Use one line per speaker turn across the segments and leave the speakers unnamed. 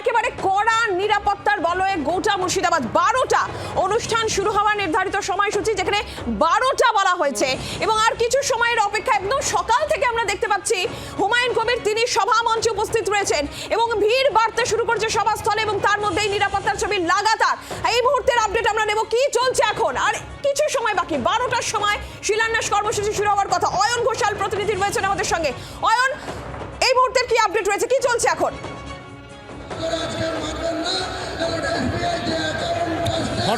একেবারে কড়া নিরাপত্তার বলয়ে গোটা মুর্শিদাবাদ। বারোটা অনুষ্ঠান শুরু হওয়ার নির্ধারিত সময়সূচি যেখানে বারোটা বলা হয়েছে। এবং আর কিছু সময়ের অপেক্ষা একদম সকাল থেকে আমরা দেখতে পাচ্ছি হুমায়ুন কবির তিনি সভা মঞ্চে উপস্থিত রয়েছেন এবং ভিড় বাড়তে শুরু করছে সভাস্থলে এবং তার মধ্যেই নিরাপত্তার ছবি লাগাতার। এই মুহূর্তের আপডেট আমরা নেব কি চলছে এখন? আর কিছু সময় বাকি, বারোটার সময় শিলান্যাস কর্মসূচি শুরু হওয়ার কথা। অয়ন ঘোষাল প্রতিনিধি রয়েছেন আমাদের সঙ্গে। অয়ন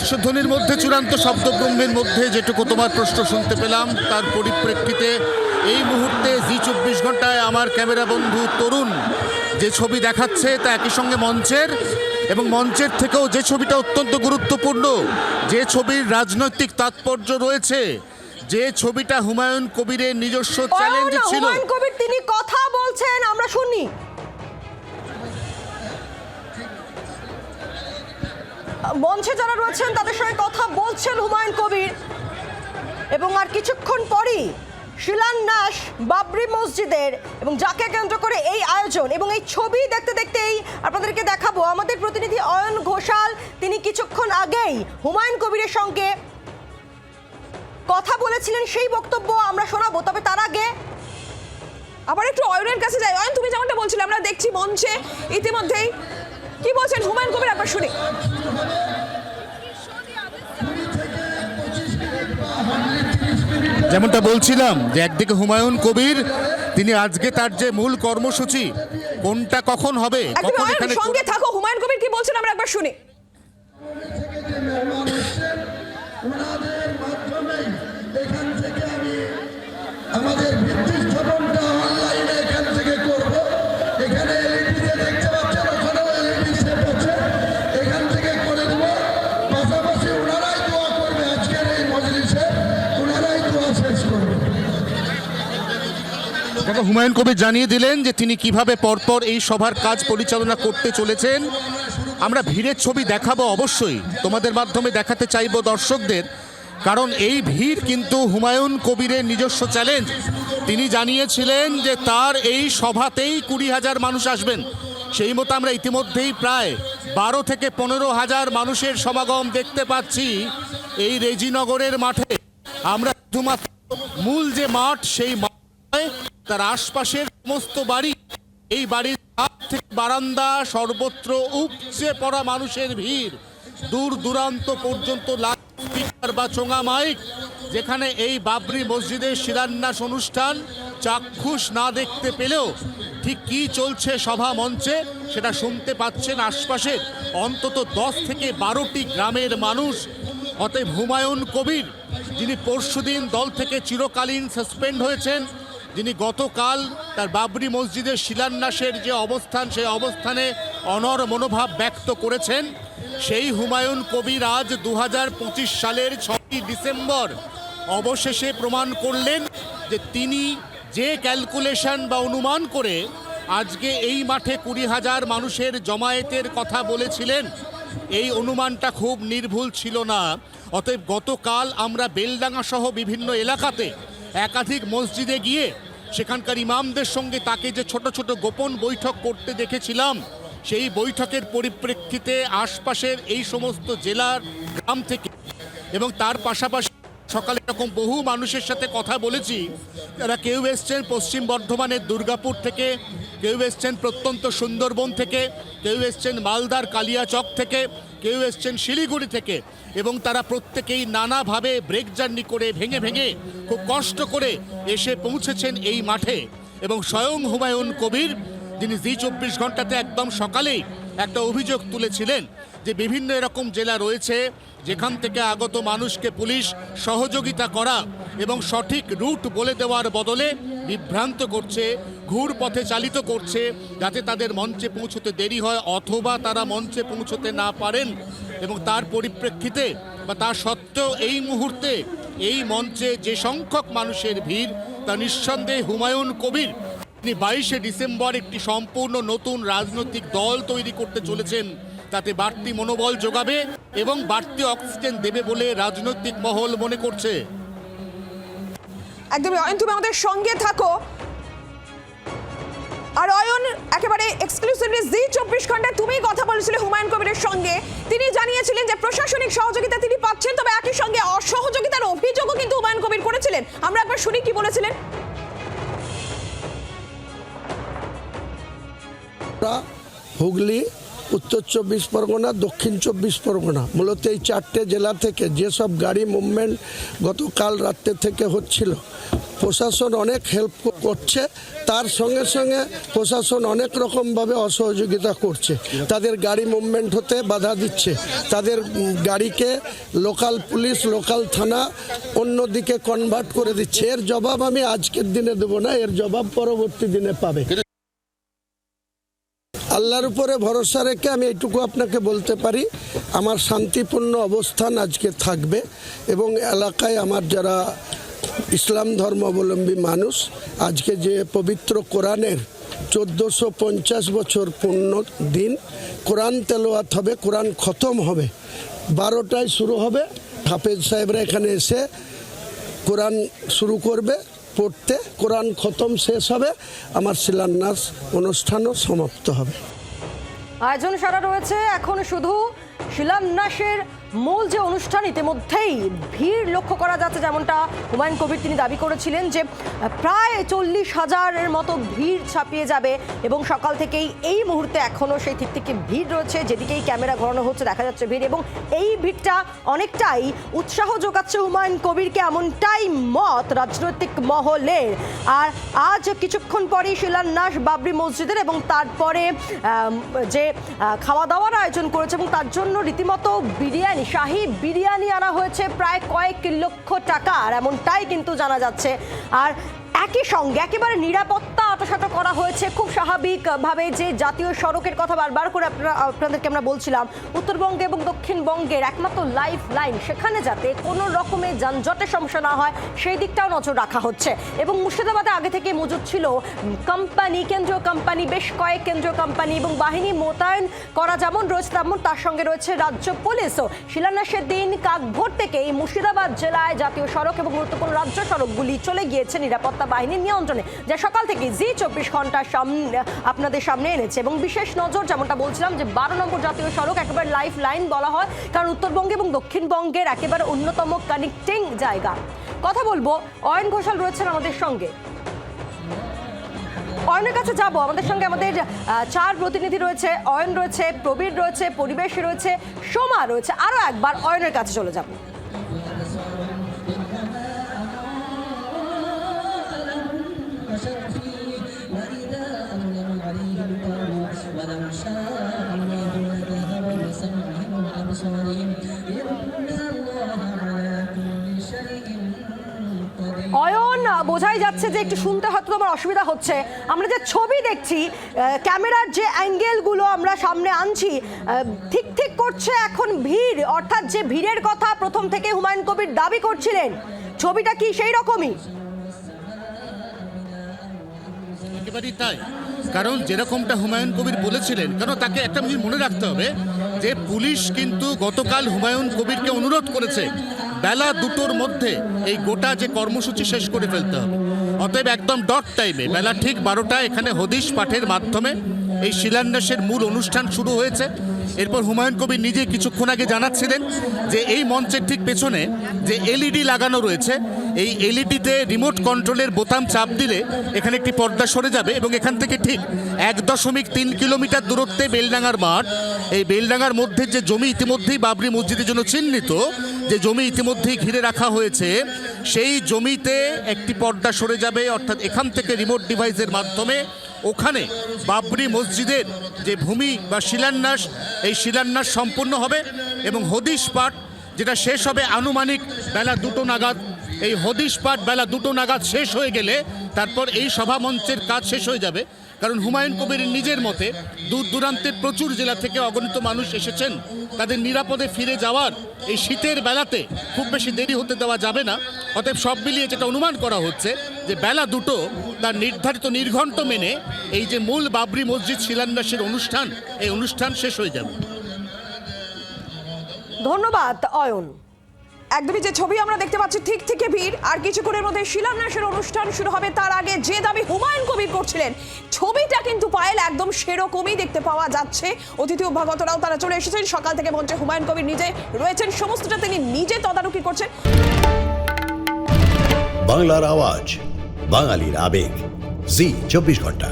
হর্ষধ্বনির মধ্যে চূড়ান্ত শব্দব্রহ্মের মধ্যে যেটুকু তোমার প্রশ্ন শুনতে পেলাম তার পরিপ্রেক্ষিতে এই মুহূর্তে জি চব্বিশ ঘন্টায় আমার ক্যামেরা বন্ধু তরুণ যে ছবি দেখাচ্ছে তা একই সঙ্গে মঞ্চের এবং মঞ্চের থেকেও যে ছবিটা অত্যন্ত গুরুত্বপূর্ণ যে ছবির রাজনৈতিক তাৎপর্য রয়েছে যে ছবিটা হুমায়ুন কবিরের নিজস্ব চ্যালেঞ্জ ছিল।
হুমায়ুন কবির তিনি কথা বলছেন আমরা শুনি মঞ্চে যারা রয়েছেন, তাদের সঙ্গে কথা বলছেন হুমায়ুন কবির। এবং আর কিছুক্ষণ পরই শিলান্যাস বাবরি মসজিদের এবং যাকে কেন্দ্র করে এই আয়োজন এবং এই ছবি দেখতে দেখতেই আপনাদেরকে দেখাবো, আমাদের প্রতিনিধি অয়ন ঘোষাল, তিনি কিছুক্ষণ আগেই হুমায়ুন কবিরের সঙ্গে কথা বলেছিলেন, সেই বক্তব্য আমরা শোনাবো। তবে তার আগে
আবার একটু অয়নের কাছে যাই। অয়ন, তুমি যেমনটা বলছিলে, আমরা দেখছি মঞ্চে ইতিমধ্যেই কি বলছেন? হুমায়ুন কবির একবার শুনি।
যেমনটা বলছিলাম যে একদিকে হুমায়ুন কবির তিনি আজকে তার যে মূল কর্মসূচি কোনটা কখন হবে
একদম
কখন এখানে
সঙ্গে থাকো। হুমায়ুন কবির কি বলছেন? আমরা একবার শুনি।
হুমায়ুন কবির জানিয়ে দিলেন যে তিনি কীভাবে পরপর এই সভার কাজ পরিচালনা করতে চলেছেন। আমরা ভিড়ের ছবি দেখাবো অবশ্যই। তোমাদের মাধ্যমে দেখাতে চাইব দর্শকদের। কারণ এই ভিড় কিন্তু হুমায়ুন কবিরের নিজস্ব চ্যালেঞ্জ। তিনি জানিয়েছিলেন যে তার এই সভাতেই কুড়ি হাজার মানুষ আসবেন। সেই মতো আমরা ইতিমধ্যেই প্রায় বারো থেকে পনেরো হাজার মানুষের সমাগম দেখতে পাচ্ছি এই রেজিনগরের মাঠে। আমরা শুধুমাত্র মূল যে মাঠ, সেই মাঠ তার আশপাশের সমস্ত বাড়ি, এই বাড়ির ছাদ থেকে বারান্দা সর্বত্র উপচে পড়া মানুষের ভিড়। দূর দূরান্ত পর্যন্ত বা চোঙা মাইক, যেখানে এই বাবরি মসজিদের শিলান্যাস অনুষ্ঠান চাক্ষুষ না দেখতে পেলেও ঠিক কি চলছে সভা মঞ্চে, সেটা শুনতে পাচ্ছেন আশপাশের অন্তত দশ থেকে বারোটি গ্রামের মানুষ। অতএব হুমায়ুন কবির, যিনি পরশুদিন দল থেকে চিরকালীন সাসপেন্ড হয়েছেন যিনি গতকাল তার বাবরি মসজিদের শিলান্যাসের যে অবস্থান, সেই অবস্থানে অনর মনোভাব ব্যক্ত করেছেন। সেই হুমায়ুন কবির আজ দু হাজার পঁচিশ সালের ছয়ই ডিসেম্বর অবশেষে প্রমাণ করলেন যে তিনি যে ক্যালকুলেশন বা অনুমান করে আজকে এই মাঠে কুড়ি হাজার মানুষের জমায়েতের কথা বলেছিলেন, এই অনুমানটা খুব নির্ভুল ছিল না। অতএব গতকাল আমরা বেলডাঙ্গা সহ বিভিন্ন এলাকাতে একাধিক মসজিদে গিয়ে সেখানকার ইমামদের সঙ্গে তাকে যে ছোট ছোট গোপন বৈঠক করতে দেখেছিলাম, সেই বৈঠকের পরিপ্রেক্ষিতে আশপাশের এই সমস্ত জেলার গ্রাম থেকে এবং তার পাশাপাশি সকালে এরকম বহু মানুষের সাথে কথা বলেছি, যারা কেউ এসছেন পশ্চিম বর্ধমানের দুর্গাপুর থেকে, কেউ এসছেন প্রত্যন্ত সুন্দরবন থেকে, কেউ এসছেন মালদার কালিয়াচক থেকে কেউ এসছেন শিলিগুড়ি থেকে এবং তারা প্রত্যেকেই নানাভাবে ব্রেক জার্নি করে ভেঙে ভেঙে খুব কষ্ট করে এসে পৌঁছেছেন এই মাঠে। এবং স্বয়ং হুমায়ুন কবির, যিনি জি চব্বিশ ঘন্টাতে একদম সকালেই একটা অভিযোগ তুলেছিলেন যে বিভিন্ন এরকম জেলা রয়েছে যেখান থেকে আগত মানুষকে পুলিশ সহযোগিতা করা এবং সঠিক রুট বলে দেওয়ার বদলে বিভ্রান্ত করছে ঘুর পথে চালিত করছে, যাতে তাদের মঞ্চে পৌঁছতে দেরি হয় অথবা তারা মঞ্চে পৌঁছতে না পারেন এবং তার পরিপ্রেক্ষিতে বা তার সত্ত্বেও এই মুহূর্তে এই মঞ্চে যে সংখ্যক মানুষের ভিড়, তা নিঃসন্দেহে হুমায়ুন কবির। তিনি বাইশে ডিসেম্বর একটি সম্পূর্ণ নতুন রাজনৈতিক দল তৈরি করতে চলেছেন। তাতে বাড়তি মনোবল যোগাবে এবং বাড়তি অক্সিজেন দেবে বলে রাজনৈতিক মহল মনে করছে।
একদমই, অয়ন, তুমি আমাদের সঙ্গে থাকো। আর অয়ন, একেবারে এক্সক্লুসিভলি জি চব্বিশ ঘন্টায় তুমি কথা বলেছিলে হুমায়ুন কবিরের সঙ্গে। তিনি জানিয়েছিলেন যে প্রশাসনিক সহযোগিতা তিনি পাচ্ছেন, তবে একই সঙ্গে অসহযোগিতার অভিযোগও কিন্তু হুমায়ুন কবির করেছিলেন। আমরা একবার শুনি কি বলেছিলেন।
হুগলি উত্তর চব্বিশ পরগনা, দক্ষিণ চব্বিশ পরগনা। মূলত এই চারটে জেলা থেকে যেসব গাড়ি মুভমেন্ট গতকাল রাত্রে থেকে হচ্ছিল, প্রশাসন অনেক হেল্প করছে, তার সঙ্গে সঙ্গে প্রশাসন অনেক রকমভাবে অসহযোগিতা করছে। তাদের গাড়ি মুভমেন্ট হতে বাধা দিচ্ছে। তাদের গাড়িকে লোকাল পুলিশ লোকাল থানা অন্যদিকে কনভার্ট করে দিচ্ছে। এর জবাব আমি আজকের দিনে দেবো না, এর জবাব পরবর্তী দিনে পাবে। আল্লাহর উপরে ভরসা রেখে আমি এইটুকু আপনাকে বলতে পারি, আমার শান্তিপূর্ণ অবস্থান আজকে থাকবে এবং এলাকায় আমার যারা ইসলাম ধর্মাবলম্বী মানুষ, আজকে যে পবিত্র কোরআনের চোদ্দোশো পঞ্চাশ বছর পূর্ণ দিন, কোরআন তেলোয়াত হবে, কোরআন খতম হবে, বারোটায় শুরু হবে, হাফেজ সাহেবরা এখানে এসে কোরআন শুরু করবে। পড়তে কোরআন খতম শেষ হবে, আমার শিলান্যাস অনুষ্ঠানও সমাপ্ত হবে।
আয়োজন সারা রয়েছে, এখন শুধু শিলান্যাসের মূল যে অনুষ্ঠান, ইতিমধ্যেই ভিড় লক্ষ্য করা যাচ্ছে যেমনটা হুমায়ুন কবির তিনি দাবি করেছিলেন যে, প্রায় চল্লিশ হাজারের মতো ভিড় ছাপিয়ে যাবে এবং সকাল থেকেই এই মুহূর্তে এখনও সেই ঠিক থেকে ভিড় রয়েছে। যেদিকেই ক্যামেরা ঘোরানো হচ্ছে, দেখা যাচ্ছে ভিড় এবং এই ভিড়টা অনেকটাই উৎসাহ যোগাচ্ছে হুমায়ুন কবিরকে, এমনটাই মত রাজনৈতিক মহলের। আর আজ কিছুক্ষণ পরেই শিলান্যাস বাবরি মসজিদের এবং তারপরে যে খাওয়া দাওয়ার আয়োজন করেছে এবং তার জন্য রীতিমতো বিরিয়ানি শাহী বিরিয়ানি আনা হয়েছে প্রায় কয়েক লক্ষ টাকার এমনটাই কিন্তু জানা যাচ্ছে। আর একই সঙ্গে একেবারে নিরাপত্তা আটোসাটো করা হয়েছে। খুব স্বাভাবিকভাবে যে জাতীয় সড়কের কথা বারবার করে আপনারা, আপনাদেরকে আমরা বলছিলাম, উত্তরবঙ্গে এবং দক্ষিণবঙ্গের একমাত্র লাইফ লাইন সেখানে যাতে কোনো রকমের যানজটের সমস্যা না হয়, সেই দিকটাও নজর রাখা হচ্ছে। এবং মুর্শিদাবাদে আগে থেকে মজুদ ছিল কোম্পানি কেন্দ্রীয় কোম্পানি বেশ কয়েক কেন্দ্রীয় কোম্পানি এবং বাহিনী মোতায়েন করা যেমন রয়েছে তেমন তার সঙ্গে রয়েছে রাজ্য পুলিশও। শিলান্যাসের দিন কাক ভোর থেকেই মুর্শিদাবাদ জেলায় জাতীয় সড়ক এবং গুরুত্বপূর্ণ রাজ্য সড়কগুলি চলে গিয়েছে নিরাপত্তা বাহিনীর নিয়ন্ত্রণে। যা সকাল থেকে জি চব্বিশ ঘণ্টার সামনে আপনাদের সামনে এনেছে। এবং বিশেষ নজর যেমনটা বলছিলাম যে বারো নম্বর জাতীয় সড়ক একেবারে লাইফ লাইন বলা হয়, কারণ উত্তরবঙ্গে এবং দক্ষিণবঙ্গের একেবারে অন্যতম কানেক্টিং জায়গা। কথা বলব, অয়ন ঘোষাল রয়েছেন আমাদের সঙ্গে। অয়নের কাছে যাব, আমাদের সঙ্গে আমাদের চার প্রতিনিধি রয়েছে, অয়ন রয়েছে, প্রবীর রয়েছে, পরিবেশ রয়েছে, সোমা রয়েছে। আরও একবার অয়নের কাছে চলে যাব।
ولو شاء الله لذهب بسمعهم وأبصارهم إن الله على كل شيء قدير
অয়ন আহ, বোঝাই যাচ্ছে যে একটু শুনতে হয়তো তোমার অসুবিধা হচ্ছে আমরা যে ছবি দেখছি আহ, ক্যামেরার যে অ্যাঙ্গেলগুলো আমরা সামনে আনছি আহ, ঠিক ঠিক করছে এখন ভিড় অর্থাৎ যে ভিড়ের কথা প্রথম থেকে হুমায়ুন কবির দাবি করছিলেন ছবিটা কি সেই রকমই
একেবারেই তাই কারণ যেরকমটা হুমায়ুন কবির বলেছিলেন কারণ তাকে একটা জিনিস মনে রাখতে হবে, যে পুলিশ কিন্তু গতকাল হুমায়ুন কবিরকে অনুরোধ করেছে, বেলা দুটোর মধ্যে এই গোটা যে কর্মসূচি শেষ করে ফেলতে হবে। অতএব একদম ডট টাইমে, বেলা ঠিক বারোটা এখানে হদিশ পাঠের মাধ্যমে এই শিলান্যাসের মূল অনুষ্ঠান শুরু হয়েছে। এরপর হুমায়ুন কবির নিজে কিছুক্ষণ আগে জানাচ্ছিলেন যে এই মঞ্চের ঠিক পেছনে যে এলইডি লাগানো রয়েছে, এই এলইডিতে রিমোট কন্ট্রোলের বোতাম চাপ দিলে এখানে একটি পর্দা সরে যাবে এবং এখান থেকে ঠিক এক দশমিক তিন কিলোমিটার দূরত্বে বেলডাঙ্গার মাঠ, এই বেলডাঙ্গার মধ্যে যে জমি ইতিমধ্যেই বাবরি মসজিদের জন্য চিহ্নিত, যে জমি ইতিমধ্যেই ঘিরে রাখা হয়েছে, সেই জমিতে একটি পর্দা সরে যাবে, অর্থাৎ এখান থেকে রিমোট ডিভাইসের মাধ্যমে ওখানে বাবরি মসজিদের যে ভূমি বা শিলান্যাস, এই শিলান্যাস সম্পূর্ণ হবে এবং হদিশ পাঠ যেটা শেষ হবে আনুমানিক বেলা দুটো নাগাদ। এই হদিশ পাঠ বেলা দুটো নাগাদ শেষ হয়ে গেলে তারপর এই সভা মঞ্চের কাজ শেষ হয়ে যাবে। কারণ হুমায়ুন কবির নিজের মতে দূর দূরান্তের প্রচুর জেলা থেকে অগণিত মানুষ এসেছেন। তাদের নিরাপদে ফিরে যাওয়ার এই শীতের বেলাতে খুব বেশি দেরি হতে দেওয়া যাবে না। অতএব সব মিলিয়ে যেটা অনুমান করা হচ্ছে যে বেলা দুটো তার নির্ধারিত নির্ঘণ্ট মেনে এই যে মূল বাবরি মসজিদ শিলান্যাসের অনুষ্ঠান, এই অনুষ্ঠান শেষ হয়ে যাবে।
ধন্যবাদ, অয়ন।
একদমই যে ছবি আমরা দেখতে পাচ্ছি, ঠিক থেকে ভিড়। আর কিছুক্ষণের মধ্যে শিলান্যাসের অনুষ্ঠান শুরু হবে। তার আগে যে দাবি হুমায়ুন কবির করছিলেন, ছবিটা কিন্তু পায়েল একদম সেরকমই দেখতে পাওয়া যাচ্ছে। অতিথি অভ্যাগতরাও তারা চলে এসেছেন। সকাল থেকে মঞ্চে হুমায়ুন কবির নিজে রয়েছেন। সমস্তটা তিনি নিজে তদারকি করছেন।
বাংলার আওয়াজ, বাঙালির আবেগ। জি, চব্বিশ ঘণ্টা।